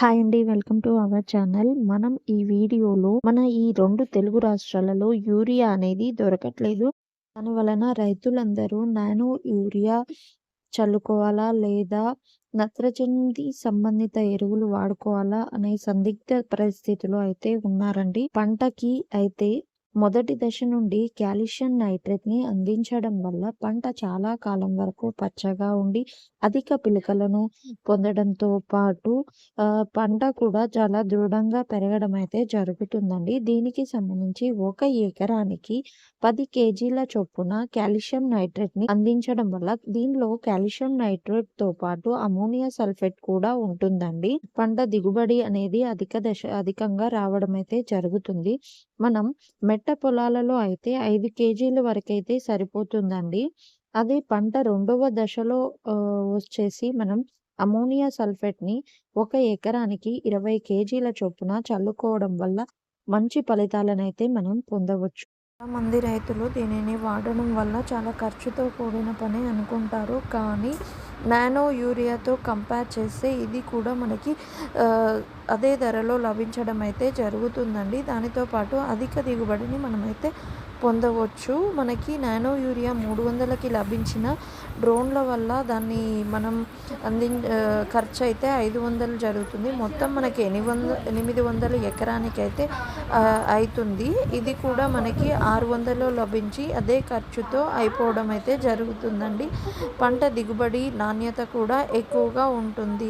Hi అండి. Welcome to our channel. మనం ఈ వీడియోలో మన ఈ రెండు తెలుగు రాష్ట్రాలలో యూరియా అనేది దొరకట్లేదు. దాని వలన రైతులందరూ నానో యూరియా చల్లుకోవాలా? లేదా నత్రజని సంబంధిత ఎరువులు వాడుకోవాలా? అనే సందిగ్ధ పరిస్థితిలో అయితే ఉన్నారండి. పంటకి అయితే మొదటి దశ నుండి కాల్షియం నైట్రేట్‌ని అందించడం వల్ల పంట చాలా కాలం వరకు పచ్చగా ఉండి అధిక పిలకలను పొందడంతో పాటు పంట కూడా చాలా దృఢంగా పెరగడం అయితే జరుగుతుందండి. దీనికి సంబంధించి ఒక ఎకరానికి పది కేజీల చొప్పున కాల్షియం నైట్రేట్‌ని అందించడం వల్ల దీనిలో కాల్షియం నైట్రేట్‌తో పాటు అమ్మోనియా సల్ఫేట్ కూడా ఉంటుందండి. పంట దిగుబడి అనేది అధిక దశ అధికంగా రావడం అయితే జరుగుతుంది. మనం మెట్ పంట పొలాలలో అయితే ఐదు కేజీల వరకైతే సరిపోతుందండి. అదే పంట రెండవ దశలో వచ్చేసి మనం అమ్మోనియా సల్ఫేట్‌ని ఒక ఎకరానికి 20 కేజీల చొప్పున చల్లుకోవడం వల్ల మంచి ఫలితాలనైతే మనం పొందవచ్చు. చాలామంది రైతులు దీనిని వాడడం వల్ల చాలా ఖర్చుతో కూడిన పని అనుకుంటారు. కానీ నానో యూరియాతో కంపేర్ చేస్తే ఇది కూడా మనకి అదే ధరలో లభించడం అయితే జరుగుతుందండి. దానితో పాటు అధిక దిగుబడిని మనమైతే పొందవచ్చు. మనకి నానో యూరియా 300కి లభించిన డ్రోన్‌ల వల్ల దాన్ని మనం అంది ఖర్చు అయితే ఐదు వందలు జరుగుతుంది. మొత్తం మనకి ఎనిమిది ఎనిమిది వందల ఎకరానికి అయితే అవుతుంది ఇది కూడా మనకి 600లో లభించి అదే ఖర్చుతో అయిపోవడం అయితే జరుగుతుందండి. పంట దిగుబడి, నాణ్యత కూడా ఎక్కువగా ఉంటుంది.